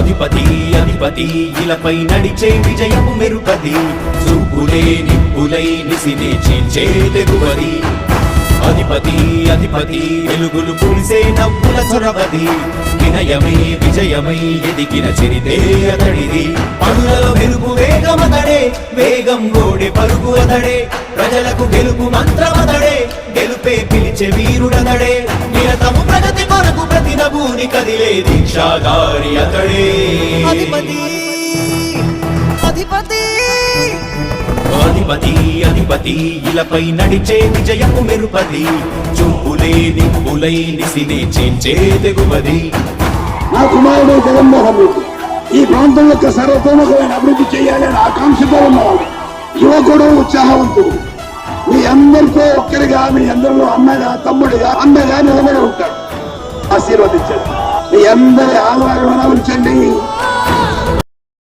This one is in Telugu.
అధిపతి అధిపతి ఇలపై నడిచే విజయము మెరుపది. చూపులే నిప్పులై నిసినే చీల్చే తెగువది. అధిపతి అధిపతి వెలుగులు పులిసే నవ్వుల చొరవది. వినయమే విజయమై ఎదిగిన చిరితే అతడిది. పనులలో వేగమతడే వేగం గోడె పరుగు అతడే. ప్రజలకు గెలుపు మంత్రమతడే గెలుపే పిలిచే వీరుడతడే. నిరతము ప్రగతి కొరకు ప్రతి నభూని కదిలే దీక్షాగారి అతడే. అధిపతి అధిపతి. అధిపతి అధిపతి ఇలపై నడిచే విజయము మెరుపది. చూపులే నిప్పులై నిసినే చేంచే తెగువది. నా కుమారుడు జగన్మోహన్ రెడ్డి. ఈ ప్రాంతం యొక్క సర్వతోముఖమైన అభివృద్ధి చేయాలని ఆకాంక్షతో ఉన్నవాడు. యువకుడు ఉత్సాహవంతుడు. మీ అందరితో ఒక్కరిగా మీ అందరిలో అన్నగా తమ్ముడిగా అన్నగా నిలబడి ఉంటాడు. ఆశీర్వదించండి. మీ అందరి ఆదరణ ఉంచండి.